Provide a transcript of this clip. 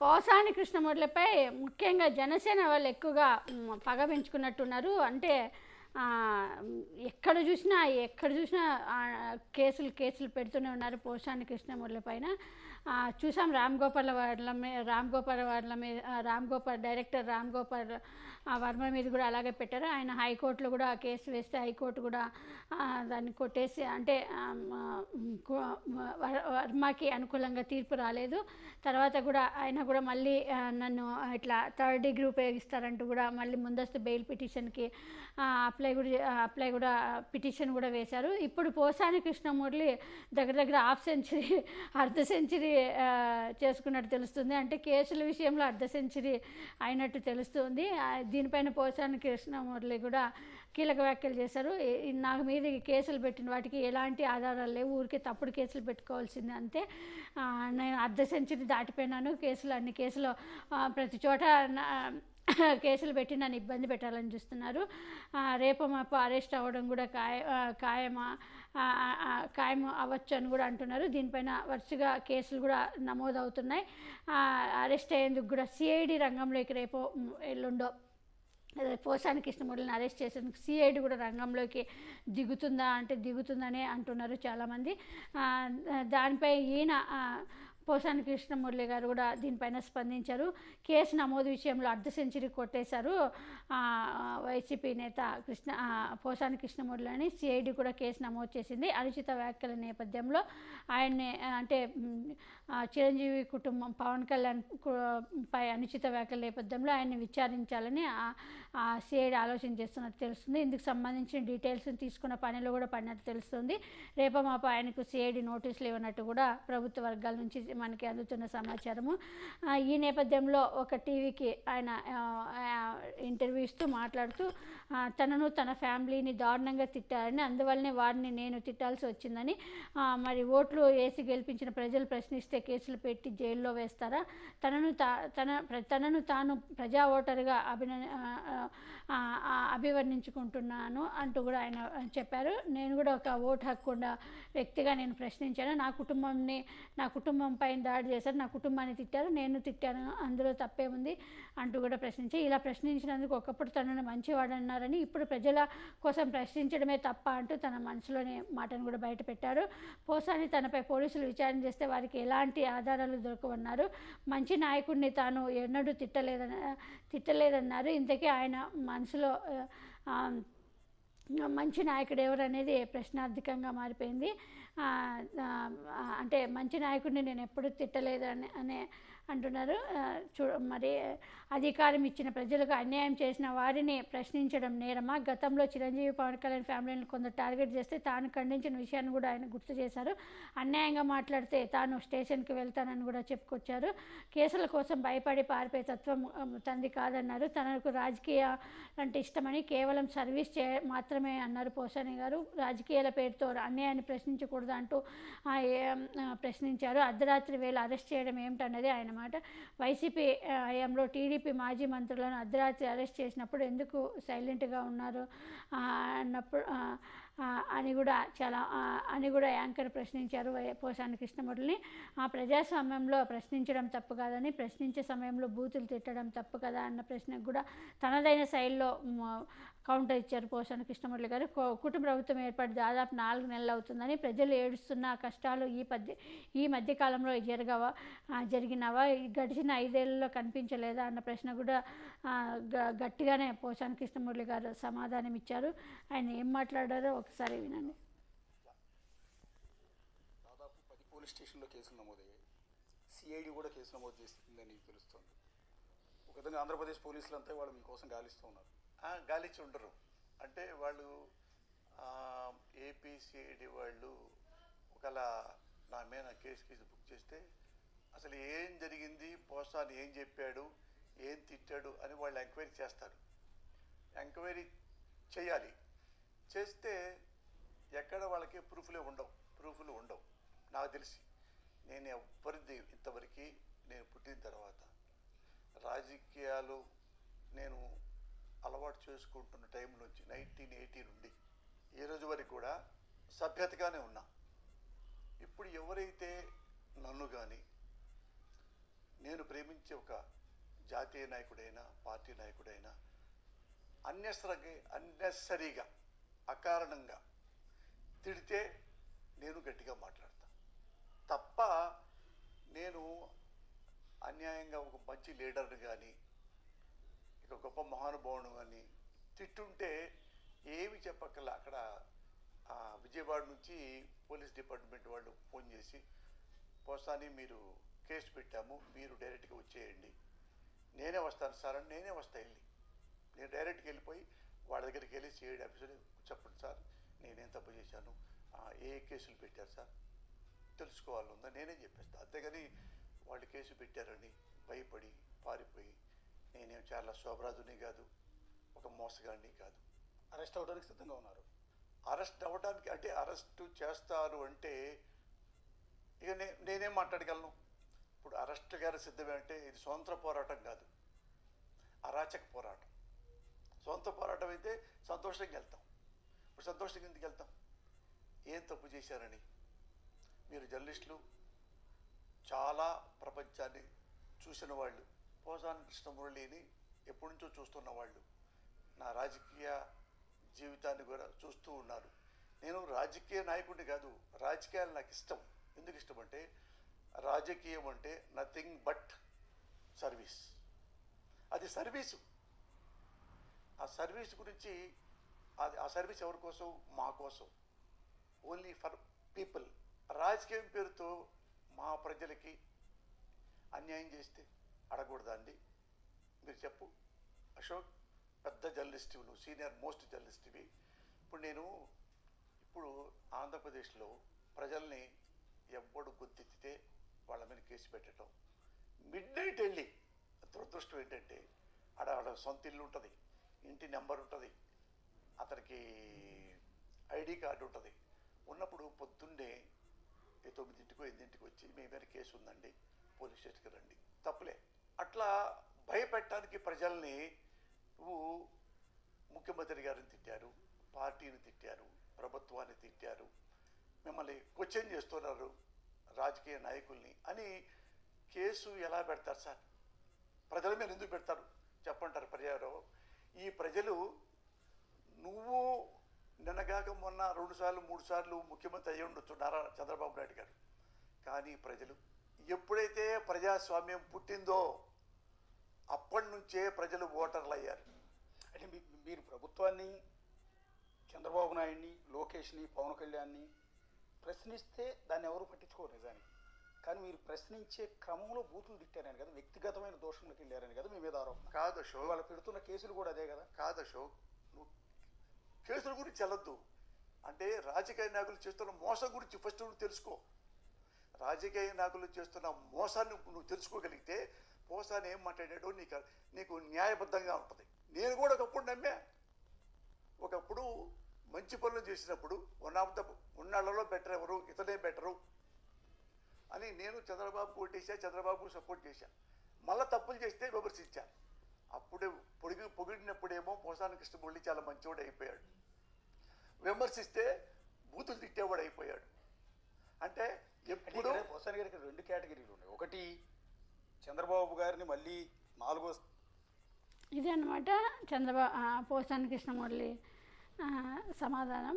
పోసాని కృష్ణమూర్తిపై ముఖ్యంగా జనసేన వాళ్ళు ఎక్కువగా పగ పెంచుకున్నట్టున్నారు. అంటే ఎక్కడ చూసినా ఎక్కడ చూసినా కేసులు కేసులు పెడుతూనే ఉన్నారు పోసాని కృష్ణమూర్తి పైన చూసాం రామ్ గోపాల్ వర్ల మీద రామ్ గోపాల్ వర్ల మీద రామ్ గోపాల్ డైరెక్టర్ రామ్ గోపాల్ వర్మ మీద కూడా అలాగే పెట్టారు. ఆయన హైకోర్టులో కూడా కేసు వేస్తే హైకోర్టు కూడా దాన్ని కొట్టేసి అంటే వర్మకి అనుకూలంగా తీర్పు రాలేదు. తర్వాత కూడా ఆయన కూడా మళ్ళీ నన్ను ఇట్లా థర్డ్ డిగ్రీ ఉపయోగిస్తారంటూ కూడా మళ్ళీ ముందస్తు బెయిల్ పిటిషన్కి అప్లై కూడా అప్లై కూడా పిటిషన్ కూడా వేశారు. ఇప్పుడు పోసాని కృష్ణమూర్తి దగ్గర దగ్గర హాఫ్ సెంచరీ అర్ధ సెంచరీ చేసుకున్నట్టు తెలుస్తుంది. అంటే కేసుల విషయంలో అర్ధ సెంచరీ అయినట్టు తెలుస్తుంది. దీనిపైన పోసాని కృష్ణమూర్తి కూడా కీలక వ్యాఖ్యలు చేశారు. నాకు మీద కేసులు పెట్టిన వాటికి ఎలాంటి ఆధారాలు లేవు. ఊరికే తప్పుడు కేసులు పెట్టుకోవాల్సింది అంతే. నేను అర్ధ సెంచరీ దాటిపోయినాను. కేసులు అన్ని కేసులు ప్రతి చోట నా- కేసులు పెట్టి నన్ను ఇబ్బంది పెట్టాలని చూస్తున్నారు. రేపు మాపు అరెస్ట్ అవ్వడం కూడా ఖాయ ఖాయమా ఖాయం అవ్వచ్చు అని కూడా అంటున్నారు. దీనిపైన వరుసగా కేసులు కూడా నమోదవుతున్నాయి. అవుతున్నాయి అరెస్ట్ అయ్యేందుకు కూడా సిఐడి రంగంలోకి రేపు ఎల్లుండో పోసాని కృష్ణమూర్తిని అరెస్ట్ చేసేందుకు సిఐడి కూడా రంగంలోకి దిగుతుందా అంటే దిగుతుందనే అంటున్నారు చాలామంది. దానిపై ఈయన పోసాని కృష్ణమురళి గారు కూడా దీనిపైన స్పందించారు. కేసు నమోదు విషయంలో అర్ధ సెంచరీ కొట్టేశారు. వైసీపీ నేత కృష్ణ పోసాని కృష్ణమూర్తి అని సిఐడి కూడా కేసు నమోదు చేసింది. అనుచిత వ్యాఖ్యల నేపథ్యంలో ఆయన్ని అంటే చిరంజీవి కుటుంబం పవన్ కళ్యాణ్ పై అనుచిత వ్యాఖ్యల నేపథ్యంలో ఆయన్ని విచారించాలని సిఐడి ఆలోచన చేస్తున్నట్టు తెలుస్తుంది. ఇందుకు సంబంధించిన డీటెయిల్స్ తీసుకున్న పనిలో కూడా పడినట్టు తెలుస్తుంది. రేపమాప ఆయనకు సిఐడి నోటీసులు ఇవ్వనట్టు కూడా ప్రభుత్వ వర్గాల నుంచి మనకి అందుతున్న సమాచారము. ఈ నేపథ్యంలో ఒక టీవీకి ఆయన ఇంటర్వ్యూ ఇస్తూ మాట్లాడుతూ తనను తన ఫ్యామిలీని దారుణంగా తిట్టారని అందువల్లనే వారిని నేను తిట్టాల్సి వచ్చిందని మరి ఓట్లు వేసి గెలిపించిన ప్రజలు ప్రశ్నిస్తే కేసులు పెట్టి జైల్లో వేస్తారా? తనను తా తన ప్ర- తనను తాను ప్రజా ఓటరుగా అభిన అభివర్ణించుకుంటున్నాను అంటూ కూడా ఆయన చెప్పారు. నేను కూడా ఒక ఓటు హక్కుండా వ్యక్తిగా నేను ప్రశ్నించాను. నా కుటుంబంని నా కుటుంబం పైన దాడి చేశారు నా కుటుంబాన్ని తిట్టారు నేను తిట్టాను అందులో తప్పే ఉంది అంటూ కూడా ప్రశ్నించి ఇలా ప్రశ్నించినందుకు ఒకప్పుడు తనను మంచివాడన్నారని ఇప్పుడు ప్రజల కోసం ప్రశ్నించడమే తప్ప అంటూ తన మనసులోని మాటను కూడా బయటపెట్టారు పోసాని తనపై పోలీసులు విచారణ చేస్తే వారికి ఎలాంటి ఆధారాలు దొరకవన్నారు. మంచి నాయకుడిని తాను ఎన్నడూ తిట్టలేదని తిట్టలేదన్నారు. ఇంతకీ ఆయన మనసులో మంచి నాయకుడు ఎవరు అనేది ప్రశ్నార్థకంగా మారిపోయింది. అంటే మంచి నాయకుడిని నేను ఎప్పుడు తిట్టలేదు అని అనే అంటున్నారు. చూ మరి అధికారం ఇచ్చిన ప్రజలకు అన్యాయం చేసిన వారిని ప్రశ్నించడం నేరమా? గతంలో చిరంజీవి పవన్ కళ్యాణ్ ఫ్యామిలీని కొందరు టార్గెట్ చేస్తే తాను ఖండించిన విషయాన్ని కూడా ఆయన గుర్తు చేశారు. అన్యాయంగా మాట్లాడితే తాను స్టేషన్కి వెళ్తానని కూడా చెప్పుకొచ్చారు. కేసుల కోసం భయపడి పారిపోయే తత్వం తంది కాదన్నారు. తనకు రాజకీయ అంటే ఇష్టమని కేవలం సర్వీస్ చే మాత్రమే అన్నారు పోసాని గారు. రాజకీయాల పేరుతో అన్యాయాన్ని ప్రశ్నించకూడదు అంటూ ప్రశ్నించారు. అర్ధరాత్రి వేళ అరెస్ట్ చేయడం ఏమిటన్నది ఆయన అనమాట. వైసీపీ హయాంలో టీడీపీ మాజీ మంత్రులను అర్ధరాత్రి అరెస్ట్ చేసినప్పుడు ఎందుకు సైలెంట్గా ఉన్నారు? అన్నప్పుడు అని కూడా చాలా అని కూడా యాంకర్ ప్రశ్నించారు పోసాని కృష్ణమూర్తిని. ఆ ప్రజాస్వామ్యంలో ప్రశ్నించడం తప్పు కాదని ప్రశ్నించే సమయంలో బూతులు తిట్టడం తప్పు కదా అన్న ప్రశ్నకు కూడా తనదైన శైలిలో కౌంటర్ ఇచ్చారు పోసాని కృష్ణమూర్తి గారు. కుటుంబ ప్రభుత్వం ఏర్పడి దాదాపు నాలుగు నెలలు అవుతుందని ప్రజలు ఏడుస్తున్న కష్టాలు ఈ పద్య ఈ మధ్యకాలంలో జరగవా జరిగినవా? గడిచిన ఐదేళ్ళలో కనిపించలేదా అన్న ప్రశ్న కూడా గట్టిగానే పోసాని కృష్ణమురళి గారు సమాధానం ఇచ్చారు. ఆయన ఏం మాట్లాడారో ఒకసారి వినండి. దాదాపు పది పోలీస్ స్టేషన్లో కేసులు నమోదయ్యాయి. సిఐడి కూడా కేసు నమోదు చేసిందని తెలుస్తోంది. ఒక విధంగా ఆంధ్రప్రదేశ్ పోలీసులు అంతా వాళ్ళు మీకోసం గాలిస్తూ ఉన్నారు. ఆ, గాలిచ్చి ఉండరు. అంటే వాళ్ళు ఏపీసీఐడి వాళ్ళు ఒకవేళ నా మీద కేసు కేసు బుక్ చేస్తే అసలు ఏం జరిగింది? పోస్టాన్ని ఏం చెప్పాడు? ఏం తిట్టాడు? అని వాళ్ళు ఎంక్వైరీ చేస్తారు. ఎంక్వైరీ చేయాలి. చేస్తే ఎక్కడ వాళ్ళకి ప్రూఫ్లే ఉండవు. ప్రూఫ్లు ఉండవు. నాకు తెలిసి నేను ఎవ్వరిది ఇంతవరకు నేను పుట్టిన తర్వాత రాజకీయాలు నేను అలవాటు చేసుకుంటున్న టైం నుంచి నైన్టీన్ ఎయిటీ నుండి ఈ రోజు వరకు కూడా సభ్యతగానే ఉన్నా. ఇప్పుడు ఎవరైతే నన్ను కానీ నేను ప్రేమించే ఒక జాతీయ నాయకుడైనా పార్టీ నాయకుడైనా అన్యసరగా అన్నెసరీగా అకారణంగా తిడితే నేను గట్టిగా మాట్లాడతా. తప్ప నేను అన్యాయంగా ఒక మంచి లీడర్ని కానీ ఇక గొప్ప మహానుభావుడు కానీ తిట్టుంటే ఏమి చెప్పక్కల అక్కడ విజయవాడ నుంచి పోలీస్ డిపార్ట్మెంట్ వాళ్ళు ఫోన్ చేసి పోసాని మీరు కేసు పెట్టాము మీరు డైరెక్ట్గా వచ్చేయండి. నేనే వస్తాను సార్ అని నేనే వస్తా వెళ్ళి. నేను డైరెక్ట్గా వెళ్ళిపోయి వాళ్ళ దగ్గరికి వెళ్ళి సిఐడి ఆఫీసర్ చెప్పండి సార్ నేనేం తప్పు చేశాను ఏ కేసులు పెట్టారు సార్ తెలుసుకోవాలి ఉందా? నేనే చెప్పేస్తా. అంతేగాని వాళ్ళు కేసు పెట్టారని భయపడి పారిపోయి నేనేం చాలా శోభరాజుని కాదు ఒక మోసగాడిని కాదు. అరెస్ట్ అవ్వడానికి సిద్ధంగా ఉన్నారు. అరెస్ట్ అవ్వడానికి అంటే అరెస్ట్ చేస్తారు అంటే ఇక నే నేనేం మాట్లాడగలను? ఇప్పుడు అరెస్ట్ గారి సిద్ధమే అంటే ఇది స్వంత పోరాటం కాదు. అరాచక పోరాటం. సొంత పోరాటం అయితే సంతోషంగా వెళ్తాం. ఇప్పుడు సంతోషంగా ఎందుకు వెళ్తాం? ఏం తప్పు చేశారని? మీరు జర్నలిస్టులు చాలా ప్రపంచాన్ని చూసిన వాళ్ళు పోసాని కృష్ణమురళిని ఎప్పటి నుంచో చూస్తున్న వాళ్ళు నా రాజకీయ జీవితాన్ని కూడా చూస్తూ ఉన్నారు. నేను రాజకీయ నాయకుడిని కాదు రాజకీయాలు నాకు ఇష్టం. ఎందుకు ఇష్టం అంటే రాజకీయం అంటే నథింగ్ బట్ సర్వీస్. అది సర్వీసు. ఆ సర్వీస్ గురించి అది ఆ సర్వీస్ ఎవరి కోసం? మా కోసం. ఓన్లీ ఫర్ పీపుల్ రాజకీయం పేరుతో మా ప్రజలకి అన్యాయం చేస్తే అడగకూడదండి మీరు చెప్పు. అశోక్ పెద్ద జర్నలిస్ట్ నువ్వు సీనియర్ మోస్ట్ జర్నలిస్ట్వి ఇప్పుడు నేను ఇప్పుడు ఆంధ్రప్రదేశ్లో ప్రజల్ని ఎవ్వడు గుర్తిస్తే కేసు పెట్టడం. మిడ్ నైట్ వెళ్ళి దురదృష్టం ఏంటంటే ఆడ ఆడ సొంత ఇల్లు ఉంటుంది ఇంటి నెంబర్ ఉంటుంది అతనికి ఐడి కార్డు ఉంటుంది. ఉన్నప్పుడు పొద్దున్నే తొమ్మిదింటికో ఎనిమిదింటికి వచ్చి మీ మీద కేసు ఉందండి పోలీస్ స్టేషన్కి రండి. తప్పులే. అట్లా భయపెట్టడానికి ప్రజల్ని నువ్వు ముఖ్యమంత్రి గారిని తిట్టారు పార్టీని తిట్టారు ప్రభుత్వాన్ని తిట్టారు మిమ్మల్ని క్వశ్చన్ చేస్తున్నారు. రాజకీయ నాయకుల్ని అని కేసు ఎలా పెడతారు సార్? ప్రజల మీద ఎందుకు పెడతారు? చెప్పంటారు ప్రజలు ఈ ప్రజలు నువ్వు నిన్నగాక మొన్న రెండు సార్లు మూడు సార్లు ముఖ్యమంత్రి అయ్యి ఉండొచ్చు నారా చంద్రబాబు నాయుడు గారు. కానీ ప్రజలు ఎప్పుడైతే ప్రజాస్వామ్యం పుట్టిందో అప్పటి నుంచే ప్రజలు ఓటర్లు అయ్యారు. అంటే మీ- మీరు ప్రభుత్వాన్ని చంద్రబాబు నాయుడిని లోకేష్ని పవన్ కళ్యాణ్ని ప్రశ్నిస్తే దాన్ని ఎవరు పట్టించుకోరు నిజానికి. కానీ మీరు ప్రశ్నించే క్రమంలో బూతులు తిట్టారని కదా వ్యక్తిగతమైన దోషంలోకి వెళ్ళారని కదా మీ మీద ఆరోపణ. కాదు అశోక్. వాళ్ళు పెడుతున్న కేసులు కూడా అదే కదా. కాదు అశోక్. నువ్వు కేసుల గురించి వెళ్ళొద్దు. అంటే రాజకీయ నాయకులు చేస్తున్న మోసం గురించి ఫస్ట్ నువ్వు తెలుసుకో. రాజకీయ నాయకులు చేస్తున్న మోసాన్ని నువ్వు తెలుసుకోగలిగితే పోసాన్ని ఏం మాట్లాడాడో నీకు నీకు న్యాయబద్ధంగా ఉంటుంది. నేను కూడా ఒకప్పుడు నమ్మా. ఒకప్పుడు మంచి పనులు చేసినప్పుడు వన్ ఆఫ్ ద ఉన్నాళ్ళలో బెటర్ ఎవరు? ఇతనే బెటరు అని నేను చంద్రబాబు కొట్టేసా చంద్రబాబు సపోర్ట్ చేశా మళ్ళీ తప్పులు చేస్తే విమర్శించా. అప్పుడే పొడిగి పొగిడినప్పుడేమో పోసాని కృష్ణమురళి చాలా మంచివాడు అయిపోయాడు. విమర్శిస్తే బూతులు తిట్టేవాడు అయిపోయాడు. అంటే ఎప్పుడు బొత్స గారికి రెండు కేటగిరీలు ఉన్నాయి. ఒకటి చంద్రబాబు గారిని మళ్ళీ నాలుగో ఇదే అనమాట చంద్రబాబు పోసాని కృష్ణమురళి సమాధానం